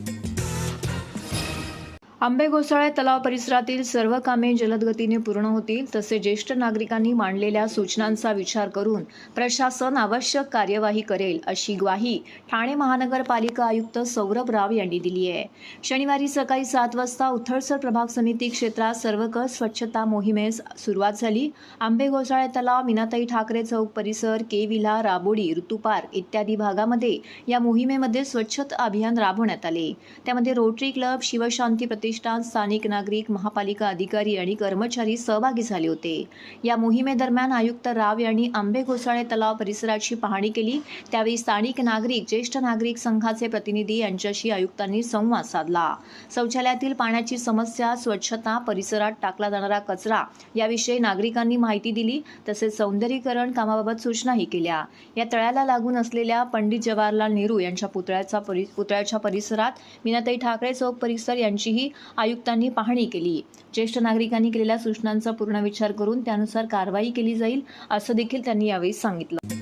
Thank you आंबे घोसाळे तलाव परिसरातील सर्व कामे जलद गतीने पूर्ण होतील तसे ज्येष्ठ नागरिकांनी मांडलेल्या सूचनांचा विचार करून प्रशासन आवश्यक कार्यवाही करेल अशी ग्वाही ठाणे महानगरपालिका आयुक्त सौरभ राव यांनी दिली आहे. शनिवारी सकाळी सात वाजता उथळसर प्रभाग समिती क्षेत्रात सर्वकष स्वच्छता मोहिमेस सुरुवात झाली. आंबे घोसाळे तलाव मीनाताई ठाकरे चौक परिसर के विला राबोडी ऋतुपार्क इत्यादी भागामध्ये या मोहिमेमध्ये स्वच्छता अभियान राबवण्यात आले. त्यामध्ये रोटरी क्लब शिवशांती प्रतिष्ठान स्थानिक नागरिक महापालिका अधिकारी आणि कर्मचारी सहभागी झाले होते. या मोहिमेदरम्यान आयुक्त राव यांनी आंबे घोसाळे तलाव परिसराची पाहणी केली. त्यावेळी स्थानिक नागरिक ज्येष्ठ नागरिक संघाचे प्रतिनिधी यांच्याशी आयुक्तांनी संवाद साधला. शौचालयातील पाण्याची समस्या स्वच्छता परिसरात टाकला जाणारा कचरा याविषयी नागरिकांनी माहिती दिली. तसेच सौंदर्यीकरण कामाबाबत सूचनाही केल्या. या तळ्याला लागून असलेल्या पंडित जवाहरलाल नेहरू यांच्या पुतळ्याचा पुतळ्याच्या परिसरात मीनाताई ठाकरे चौक परिसर यांचीही आयुक्तांनी पाहणी केली. ज्येष्ठ नागरिकांनी केलेल्या सूचनांचा पूर्ण विचार करून त्यानुसार कारवाई केली जाईल असं देखील त्यांनी यावेळी सांगितलं.